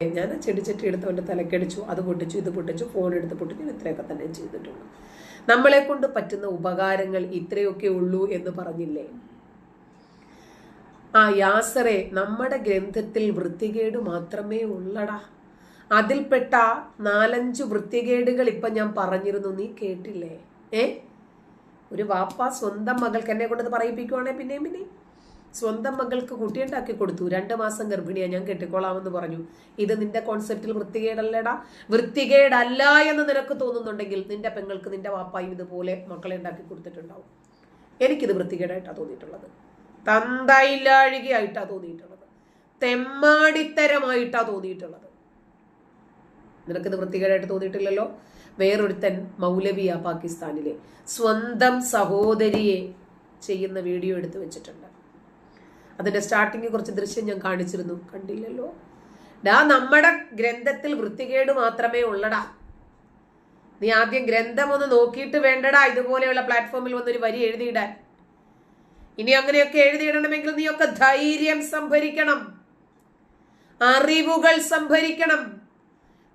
ഞാൻ ചെടിച്ചട്ടി എടുത്തവന്റെ തലക്കടിച്ചു അത് പൊട്ടിച്ചു ഇത് പൊട്ടിച്ചു ഫോൺ എടുത്ത് പൊട്ടിച്ചു ഇത്രയൊക്കെ തന്നെ ചെയ്തിട്ടുള്ളൂ. നമ്മളെ കൊണ്ട് പറ്റുന്ന ഉപകാരങ്ങൾ ഇത്രയൊക്കെ ഉള്ളൂ എന്ന് പറഞ്ഞില്ലേ? ആ യാസറെ നമ്മുടെ ഗ്രന്ഥത്തിൽ വൃത്തികേട് മാത്രമേ ഉള്ളടാ. അതിൽപ്പെട്ട നാലഞ്ച് വൃത്തികേടുകൾ ഇപ്പൊ ഞാൻ പറഞ്ഞിരുന്നു നീ കേട്ടില്ലേ? ഏ? ഒരു വാപ്പ സ്വന്തം മകൾക്ക് എന്നെ കൊണ്ടത് പറയിപ്പിക്കുവാണെ പിന്നെയും പിന്നെയും. സ്വന്തം മകൾക്ക് കുട്ടിയുണ്ടാക്കി കൊടുത്തു. രണ്ട് മാസം ഗർഭിണിയാണ് ഞാൻ കെട്ടിക്കോളാമെന്ന് പറഞ്ഞു. ഇത് നിന്റെ കോൺസെപ്റ്റിൽ വൃത്തികേടല്ലടാ. വൃത്തികേടല്ല എന്ന് നിനക്ക് തോന്നുന്നുണ്ടെങ്കിൽ നിന്റെ പെങ്ങൾക്ക് നിന്റെ വാപ്പായും ഇതുപോലെ മക്കളെ ഉണ്ടാക്കി കൊടുത്തിട്ടുണ്ടാവും. എനിക്കിത് വൃത്തികേടായിട്ടാണ് തോന്നിയിട്ടുള്ളത്. തന്തയില്ലാഴികയായിട്ടാണ് തോന്നിയിട്ടുള്ളത്. തെമ്മാടിത്തരമായിട്ടാണ് തോന്നിയിട്ടുള്ളത്. നിനക്കിത് വൃത്തികേടായിട്ട് തോന്നിയിട്ടില്ലല്ലോ? വേറൊരുത്തൻ മൗലവിയ പാകിസ്ഥാനിലെ. സ്വന്തം സഹോദരിയെ ചെയ്യുന്ന വീഡിയോ എടുത്തു വെച്ചിട്ടുണ്ട്. അതിന്റെ സ്റ്റാർട്ടിങ് കുറച്ച് ദൃശ്യം ഞാൻ കാണിച്ചിരുന്നു. കണ്ടില്ലല്ലോ. ഡാ നമ്മുടെ ഗ്രന്ഥത്തിൽ വൃത്തികേട് മാത്രമേ ഉള്ളടാ. നീ ആദ്യം ഗ്രന്ഥം ഒന്ന് നോക്കിയിട്ട് വേണ്ടടാ ഇതുപോലെയുള്ള പ്ലാറ്റ്ഫോമിൽ വന്നൊരു വരി എഴുതിയിടാൻ. ഇനി അങ്ങനെയൊക്കെ എഴുതിയിടണമെങ്കിൽ നീയൊക്കെ ധൈര്യം സംഭരിക്കണം. അറിവുകൾ സംഭരിക്കണം.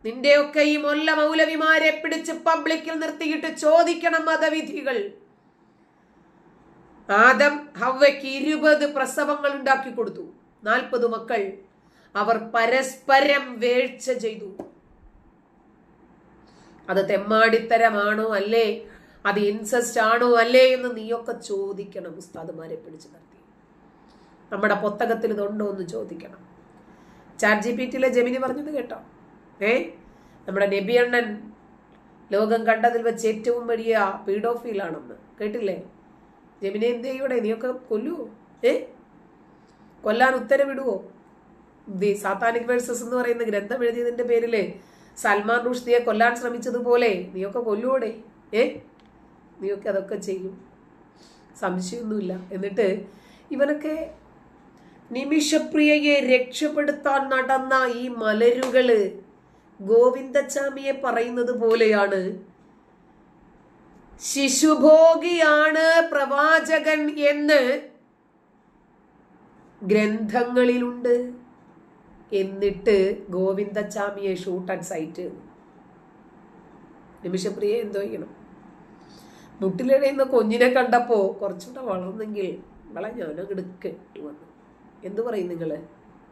നിന്റെയൊക്കെ ഈ മൊല്ല മൗലവിമാരെ പിടിച്ച് പബ്ലിക്കിൽ നിർത്തിയിട്ട് ചോദിക്കണം മതവിധികൾ. ആദം ഹവയ്ക്ക് ഇരുപത് പ്രസവങ്ങൾ ഉണ്ടാക്കി കൊടുത്തു. നാൽപ്പത് മക്കൾ അവർ പരസ്പരം വേഴ്ച ചെയ്തു. അത് തെമ്മാടിത്തരമാണോ അല്ലേ? അത് ഇൻസെസ്റ്റ് ആണോ അല്ലേ എന്ന് നീയൊക്കെ ചോദിക്കണം ഉസ്താദ്മാരെ പിടിച്ചു നിർത്തി. നമ്മുടെ പുസ്തകത്തിൽ ഇതുണ്ടോ എന്ന് ചോദിക്കണം. ചാറ്റ് ജി പി ടിയിലെ ജമിനി പറഞ്ഞത് കേട്ടോ. ഏ? നമ്മുടെ നബിയണ്ണൻ ലോകം കണ്ടതിൽ വെച്ച് ഏറ്റവും വലിയ പീഡോഫീലാണെന്ന്. കേട്ടില്ലേ? ജമിനെ എന്ത് ചെയ്യൂടെ നീയൊക്കെ കൊല്ലുവോ? ഏ? കൊല്ലാൻ ഉത്തരവിടുവോ? സാത്താനിക് വേഴ്സസ് എന്ന് പറയുന്ന ഗ്രന്ഥം എഴുതിയതിന്റെ പേരിൽ സൽമാൻ റുഷ്ദിയെ കൊല്ലാൻ ശ്രമിച്ചതുപോലെ നീയൊക്കെ കൊല്ലുവോടെ? ഏ? നീയൊക്കെ അതൊക്കെ ചെയ്യും. സംശയമൊന്നുമില്ല. എന്നിട്ട് ഇവനൊക്കെ നിമിഷപ്രിയയെ രക്ഷപ്പെടുത്താൻ നടന്ന ഈ മലരുകൾ ഗോവിന്ദച്ചാമിയെ പറയുന്നത് പോലെയാണ് ശിശുഭോഗിയാണ് പ്രവാചകൻ എന്ന് ഗ്രന്ഥങ്ങളിലുണ്ട്. എന്നിട്ട് ഗോവിന്ദച്ചാമിയെ ഷൂട്ട് ആൻഡ് സൈറ്റ് നിമിഷപ്രിയ എന്തോ ചെയ്യണം. മുട്ടിലിടയുന്ന കുഞ്ഞിനെ കണ്ടപ്പോ കുറച്ചുകൂടെ വളർന്നെങ്കിൽ വള ഞാനും എടുക്കേണ്ടി വന്നു. എന്തു പറയും നിങ്ങൾ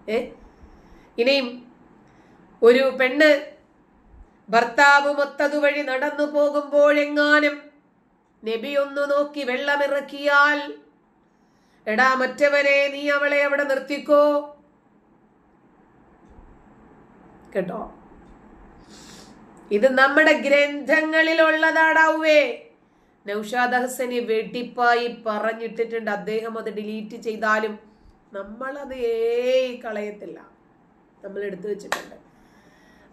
ഏ? ഇനിയും ഒരു പെണ്ണ് ഭർത്താവ് മൊത്തതുവഴി നടന്നു പോകുമ്പോഴെങ്ങാനും നബി നോക്കി വെള്ളമിറക്കിയാൽ എടാ മറ്റവനെ നീ അവളെ അവിടെ നിർത്തിക്കോ? കേട്ടോ? ഇത് നമ്മുടെ ഗ്രന്ഥങ്ങളിലുള്ളതാടാവേ നൗഷാദ് ഹസനെ വെട്ടിപ്പായി പറഞ്ഞിട്ടിട്ടുണ്ട്. അദ്ദേഹം അത് ഡിലീറ്റ് ചെയ്താലും നമ്മളത് ഏയ് കളയത്തില്ല. നമ്മൾ എടുത്തു വെച്ചിട്ടുണ്ട്.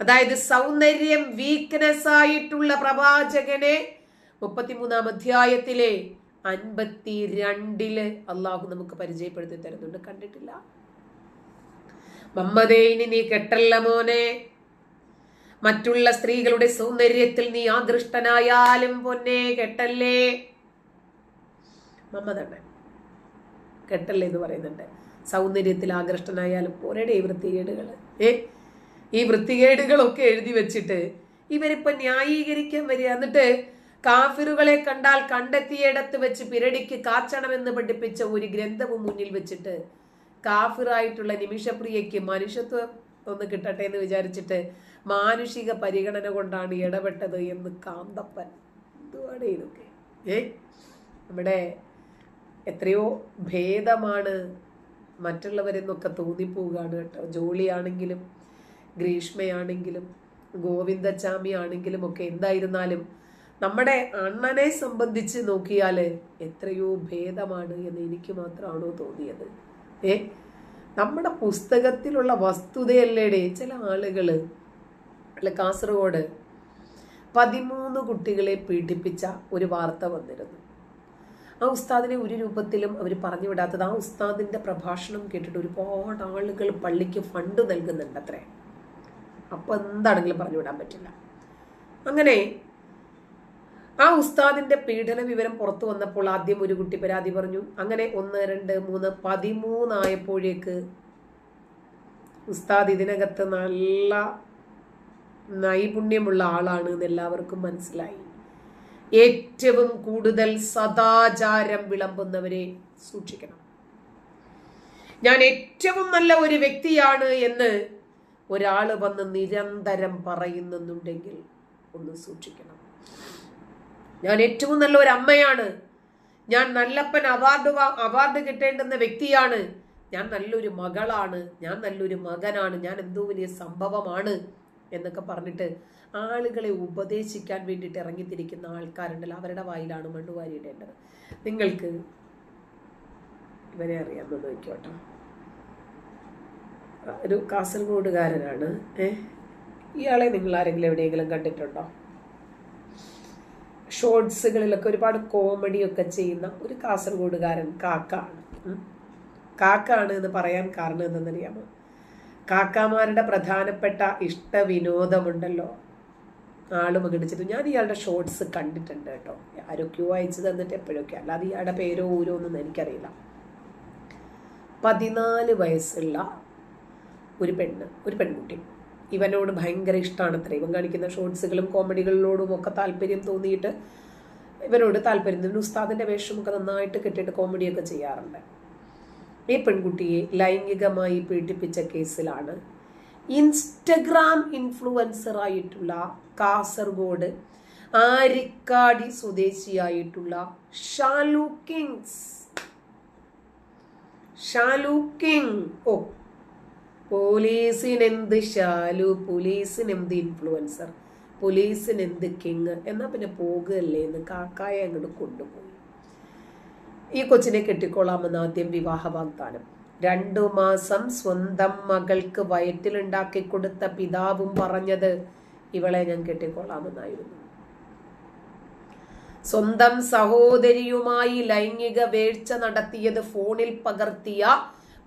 അതായത് സൗന്ദര്യം വീക്ക്നെസ് ആയിട്ടുള്ള പ്രവാചകനെ മുപ്പത്തിമൂന്നാം അധ്യായത്തിലെ അൻപത്തി രണ്ടിൽ അള്ളാഹു നമുക്ക് പരിചയപ്പെടുത്തി തരുന്നുണ്ട്. കണ്ടിട്ടില്ല? മമ്മതേ ഇനി നീ കെട്ടല്ല മോനെ. മറ്റുള്ള സ്ത്രീകളുടെ സൗന്ദര്യത്തിൽ നീ ആദൃഷ്ടനായാലും പൊന്നെ കെട്ടല്ലേ? മമ്മതണ്ണൻ കെട്ടല്ലേ എന്ന് പറയുന്നുണ്ട്. സൗന്ദര്യത്തിൽ ആകൃഷ്ടനായാലും പോരടെ ഈ വൃത്തികേടുകൾ ഏ? ഈ വൃത്തികേടുകളൊക്കെ എഴുതി വെച്ചിട്ട് ഇവരിപ്പൊ ന്യായീകരിക്കാൻ വരിക. എന്നിട്ട് കാഫിറുകളെ കണ്ടാൽ കണ്ടെത്തിയിടത്ത് വെച്ച് പിരടിക്ക് കാച്ചണമെന്ന് പഠിപ്പിച്ച ഒരു ഗ്രന്ഥവും മുന്നിൽ വെച്ചിട്ട് കാഫിറായിട്ടുള്ള നിമിഷപ്രിയയ്ക്ക് മനുഷ്യത്വം ഒന്ന് കിട്ടട്ടെ എന്ന് വിചാരിച്ചിട്ട് മാനുഷിക പരിഗണന കൊണ്ടാണ് ഇടപെട്ടത് എന്ന് കാന്തപ്പൻ. എന്തുവാണ് ഇതൊക്കെ. ഏ നമ്മുടെ എത്രയോ ഭേദമാണ് മറ്റുള്ളവരെന്നൊക്കെ തോന്നിപ്പോവുകയാണ് കേട്ടോ. ജോളിയാണെങ്കിലും ഗ്രീഷ്മയാണെങ്കിലും ഗോവിന്ദച്ചാമി ആണെങ്കിലും ഒക്കെ എന്തായിരുന്നാലും നമ്മുടെ അണ്ണനെ സംബന്ധിച്ച് നോക്കിയാൽ എത്രയോ ഭേദമാണ് എന്ന് എനിക്ക് മാത്രമാണോ തോന്നിയത്. ഏ? നമ്മുടെ പുസ്തകത്തിലുള്ള വസ്തുതയല്ലേടെ ചില ആളുകൾ അല്ല കാസർഗോഡ് പതിമൂന്ന് കുട്ടികളെ പീഡിപ്പിച്ച ഒരു വാർത്ത വന്നിരുന്നു. ആ ഉസ്താദിനെ ഒരു രൂപത്തിലും അവർ പറഞ്ഞു വിടാത്തത് ആ ഉസ്താദിന്റെ പ്രഭാഷണം കേട്ടിട്ട് ഒരുപാട് ആളുകൾ പള്ളിക്ക് ഫണ്ട് നൽകുന്നുണ്ട് അത്രേ അപ്പോൾ എന്താണെങ്കിലും പറഞ്ഞു വിടാൻ പറ്റില്ല. അങ്ങനെ ആ ഉസ്താദിന്റെ പീഡന വിവരം പുറത്തു വന്നപ്പോൾ ആദ്യം ഒരു കുട്ടി പരാതി പറഞ്ഞു. അങ്ങനെ ഒന്ന് രണ്ട് മൂന്ന് പതിമൂന്നായപ്പോഴേക്ക് ഉസ്താദ് ഇതിനകത്ത് നല്ല നൈപുണ്യമുള്ള ആളാണ് എന്ന് എല്ലാവർക്കും മനസ്സിലായി. ഏറ്റവും കൂടുതൽ സദാചാരം വിളമ്പുന്നവരെ സൂക്ഷിക്കണം. ഞാൻ ഏറ്റവും നല്ല ഒരു വ്യക്തിയാണ് എന്ന് ഒരാൾ വന്ന് നിരന്തരം പറയുന്നുണ്ടെങ്കിൽ ഒന്ന് സൂക്ഷിക്കണം. ഞാൻ ഏറ്റവും നല്ല ഒരു അമ്മയാണ്. ഞാൻ നല്ലപ്പൻ അവാർഡ് അവാർഡ് കിട്ടേണ്ടുന്ന വ്യക്തിയാണ്. ഞാൻ നല്ലൊരു മകളാണ്. ഞാൻ നല്ലൊരു മകനാണ്. ഞാൻ എന്തോ വലിയ സംഭവമാണ് എന്നൊക്കെ പറഞ്ഞിട്ട് ആളുകളെ ഉപദേശിക്കാൻ വേണ്ടിയിട്ട് ഇറങ്ങിത്തിരിക്കുന്ന ആൾക്കാരുണ്ടല്ലോ. അവരുടെ വായിലാണ് മണ്ണുവാരിയിടേണ്ടത് നിങ്ങൾക്ക് ഇവരെ അറിയാമെന്ന് നോക്കിയോട്ടോ ഒരു കാസർഗോഡുകാരനാണ്. ഏ? ഇയാളെ നിങ്ങൾ ആരെങ്കിലും എവിടെയെങ്കിലും കണ്ടിട്ടുണ്ടോ? ഷോർട്സുകളിലൊക്കെ ഒരുപാട് കോമഡി ഒക്കെ ചെയ്യുന്ന ഒരു കാസർഗോഡുകാരൻ കാക്കാണ്. കാക്കാണ് എന്ന് പറയാൻ കാരണം എന്തെന്നറിയാമോ? കാക്കാമാരുടെ പ്രധാനപ്പെട്ട ഇഷ്ട വിനോദമുണ്ടല്ലോ ആൾ മകിടിച്ചത് ഞാൻ ഇയാളുടെ ഷോർട്സ് കണ്ടിട്ടുണ്ട് കേട്ടോ. ആരൊക്കെയോ അയച്ചു തന്നിട്ട് എപ്പോഴൊക്കെ. അല്ലാതെ ഇയാളുടെ പേരോ ഊരോ ഒന്നും എനിക്കറിയില്ല. പതിനാല് വയസ്സുള്ള ഒരു പെണ്ണ് ഒരു പെൺകുട്ടി. ഇവനോട് ഭയങ്കര ഇഷ്ടമാണ് അത്ര. ഇവൻ കാണിക്കുന്ന ഷോർട്സുകളും കോമഡികളിലോടും ഒക്കെ താല്പര്യം തോന്നിയിട്ട് ഇവനോട് താല്പര്യം തോന്നി ഉസ്താദിന്റെ വേഷമൊക്കെ നന്നായിട്ട് കെട്ടിയിട്ട് കോമഡിയൊക്കെ ചെയ്യാറുണ്ട്. ഈ പെൺകുട്ടിയെ ലൈംഗികമായി പീഡിപ്പിച്ച കേസിലാണ് ഇൻസ്റ്റഗ്രാം ഇൻഫ്ലുവൻസറായിട്ടുള്ള കാസർഗോഡ് ആരിക്കാടി സ്വദേശിയായിട്ടുള്ള ഷാലു കിങ്സ്. ഷാലു കിങ്. ഓ പോലീസിനെന്ത് ശാലു? പോലീസിനെന്ത് ഇൻഫ്ലുവൻസർ പോലീസിനെന്ത് കിങ് എന്നാൽ പിന്നെ പോകുകയല്ലേ എന്ന് കാക്കായ അങ്ങോട്ട് കൊണ്ടുപോയി. ഈ കൊച്ചിനെ കെട്ടിക്കൊള്ളാമെന്ന് ആദ്യം വിവാഹ വാഗ്ദാനം രണ്ടു മാസം സ്വന്തം മകൾക്ക് വയറ്റിലുണ്ടാക്കി കൊടുത്ത പിതാവും പറഞ്ഞത് ഇവളെ ഞാൻ കെട്ടിക്കൊള്ളാമെന്നായിരുന്നു സ്വന്തം സഹോദരിയുമായി ലൈംഗിക വേഴ്ച നടത്തിയത് ഫോണിൽ പകർത്തിയ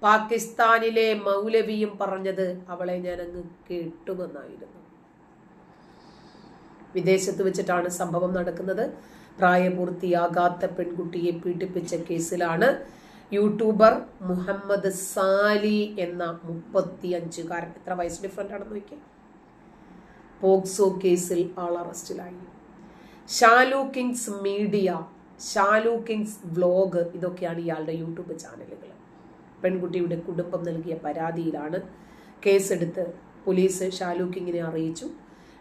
പാകിസ്ഥാനിലെ മൗലവിയും പറഞ്ഞത് അവളെ ഞാൻ അങ്ങ് കേട്ടുമെന്നായിരുന്നു. വിദേശത്ത് വെച്ചിട്ടാണ് സംഭവം നടക്കുന്നത്. പ്രായപൂർത്തിയാകാത്ത പെൺകുട്ടിയെ പീഡിപ്പിച്ച കേസിലാണ് യൂട്യൂബർ മുഹമ്മദ് സാലി എന്ന മുപ്പത്തി അഞ്ചുകാരൻ എത്ര വയസ്സ് ഡിഫറന്റ് ആണെന്ന് നോക്കിയാൽ പോക്സോ കേസിൽ ആൾ അറസ്റ്റിലായി. Shalu Kings media Shalu Kings vlog ഇതൊക്കെയാണ് ഇയാളുടെ യൂട്യൂബ് ചാനലുകൾ. പെൺകുട്ടിയുടെ കുടുംബം നൽകിയ പരാതിയിലാണ് കേസെടുത്ത് പോലീസ് ഷാലു കിങ്ങിനെ അറിയിച്ചു.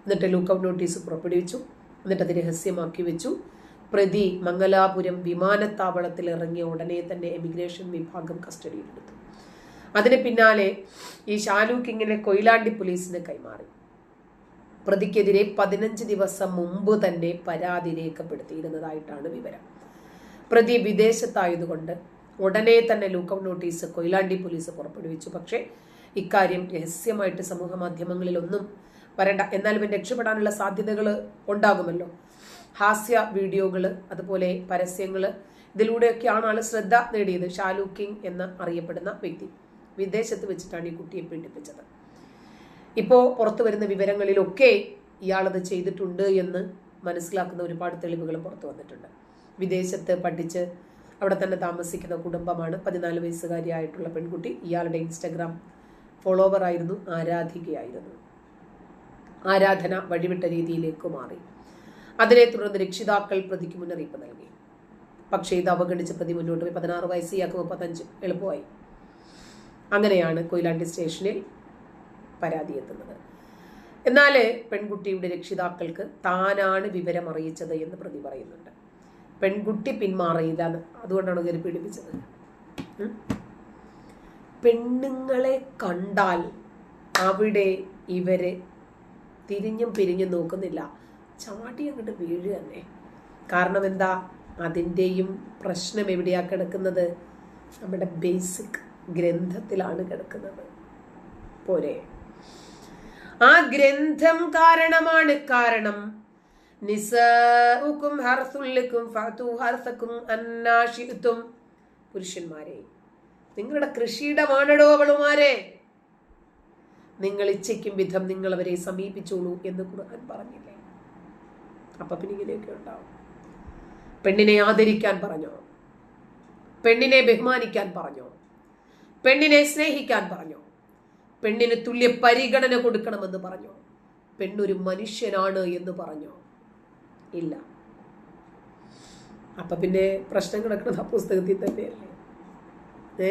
എന്നിട്ട് ലുക്കൌട്ട് നോട്ടീസ് പുറപ്പെടുവിച്ചു. എന്നിട്ട് അത് രഹസ്യമാക്കി വെച്ചു. പ്രതി മംഗലാപുരം വിമാനത്താവളത്തിൽ ഇറങ്ങിയ ഉടനെ തന്നെ എമിഗ്രേഷൻ വിഭാഗം കസ്റ്റഡിയിലെടുത്തു. അതിന് പിന്നാലെ ഈ ഷാലു കിങ്ങിനെ കൊയിലാണ്ടി പോലീസിന് കൈമാറി. പ്രതിക്കെതിരെ പതിനഞ്ച് ദിവസം മുമ്പ് തന്നെ പരാതി രേഖപ്പെടുത്തിയിരുന്നതായിട്ടാണ് വിവരം. പ്രതി വിദേശത്തായതുകൊണ്ട് ഉടനെ തന്നെ ലൂക്കൌട്ട് നോട്ടീസ് കൊയിലാണ്ടി പോലീസ് പുറപ്പെടുവിച്ചു. പക്ഷേ ഇക്കാര്യം രഹസ്യമായിട്ട് സമൂഹ മാധ്യമങ്ങളിലൊന്നും വരണ്ട. എന്നാലും രക്ഷപ്പെടാനുള്ള സാധ്യതകൾ ഉണ്ടാകുമല്ലോ. ഹാസ്യ വീഡിയോകൾ അതുപോലെ പരസ്യങ്ങൾ ഇതിലൂടെയൊക്കെയാണ് ആൾ ശ്രദ്ധ നേടിയത് ഷാലു കിങ് എന്ന് അറിയപ്പെടുന്ന വ്യക്തി. വിദേശത്ത് വെച്ചിട്ടാണ് ഈ കുട്ടിയെ പീഡിപ്പിച്ചത്. ഇപ്പോൾ പുറത്തു വരുന്ന വിവരങ്ങളിലൊക്കെ ഇയാളത് ചെയ്തിട്ടുണ്ട് എന്ന് മനസ്സിലാക്കുന്ന ഒരുപാട് തെളിവുകൾ പുറത്തു വന്നിട്ടുണ്ട്. വിദേശത്ത് പഠിച്ച് അവിടെ തന്നെ താമസിക്കുന്ന കുടുംബമാണ്. പതിനാല് വയസ്സുകാരിയായിട്ടുള്ള പെൺകുട്ടി. ഇയാളുടെ ഇൻസ്റ്റഗ്രാം ഫോളോവർ ആയിരുന്നു ആരാധികയായിരുന്നു. ആരാധന വഴിവിട്ട രീതിയിലേക്ക് മാറി. അതിനെ തുടർന്ന് രക്ഷിതാക്കൾ പ്രതിക്ക് മുന്നറിയിപ്പ് നൽകി. പക്ഷേ ഇത് അവഗണിച്ച് പ്രതി മുന്നോട്ട് പോയി. പതിനാറ് വയസ്സ് ഇയാൾക്ക് മുപ്പത്തഞ്ച്. എളുപ്പമായി. അങ്ങനെയാണ് കൊയിലാണ്ടി സ്റ്റേഷനിൽ പരാതി എത്തുന്നത്. എന്നാൽ പെൺകുട്ടിയുടെ രക്ഷിതാക്കൾക്ക് താനാണ് വിവരം അറിയിച്ചത് എന്ന് പ്രതി പറയുന്നുണ്ട്. പെൺകുട്ടി പിന്മാറിയില്ല എന്ന് അതുകൊണ്ടാണ് കയറി പീഡിപ്പിച്ചത്. പെണ്ണുങ്ങളെ കണ്ടാൽ അവിടെ ഇവർ തിരിഞ്ഞും പിരിഞ്ഞും നോക്കുന്നില്ല. ചാടി അങ്ങോട്ട് വീഴുക തന്നെ. കാരണം എന്താ? അതിന്റെയും പ്രശ്നം എവിടെയാ കിടക്കുന്നത്? നമ്മുടെ ബേസിക് ഗ്രന്ഥത്തിലാണ് കിടക്കുന്നത്. പോരെ? ആ ഗ്രന്ഥം കാരണമാണ് കാരണം നിസഉക്കും ഹർസുല്ലിക്കും ഫഅതു ഹർസക്കും അന്നാഷിത്തും പുരുഷന്മാരെ നിങ്ങളുടെ കൃഷിയിടമാണടോ അവളുമാരെ? നിങ്ങൾ ഇച്ഛയ്ക്കും വിധം നിങ്ങൾ അവരെ സമീപിച്ചോളൂ എന്ന് ഖുർആൻ പറഞ്ഞില്ലേ? അപ്പൊ പിന്നെ ഇങ്ങനെയൊക്കെ ഉണ്ടാവും. പെണ്ണിനെ ആദരിക്കാൻ പറഞ്ഞോ? പെണ്ണിനെ ബഹുമാനിക്കാൻ പറഞ്ഞോ? പെണ്ണിനെ സ്നേഹിക്കാൻ പറഞ്ഞോ? പെണ്ണിന് തുല്യ പരിഗണന കൊടുക്കണമെന്ന് പറഞ്ഞോ? പെണ്ണൊരു മനുഷ്യനാണ് എന്ന് പറഞ്ഞോ? ഇല്ല. അപ്പൊ പിന്നെ പ്രശ്നം കിടക്കുന്നത് ആ പുസ്തകത്തിൽ തന്നെയല്ലേ? ഏ?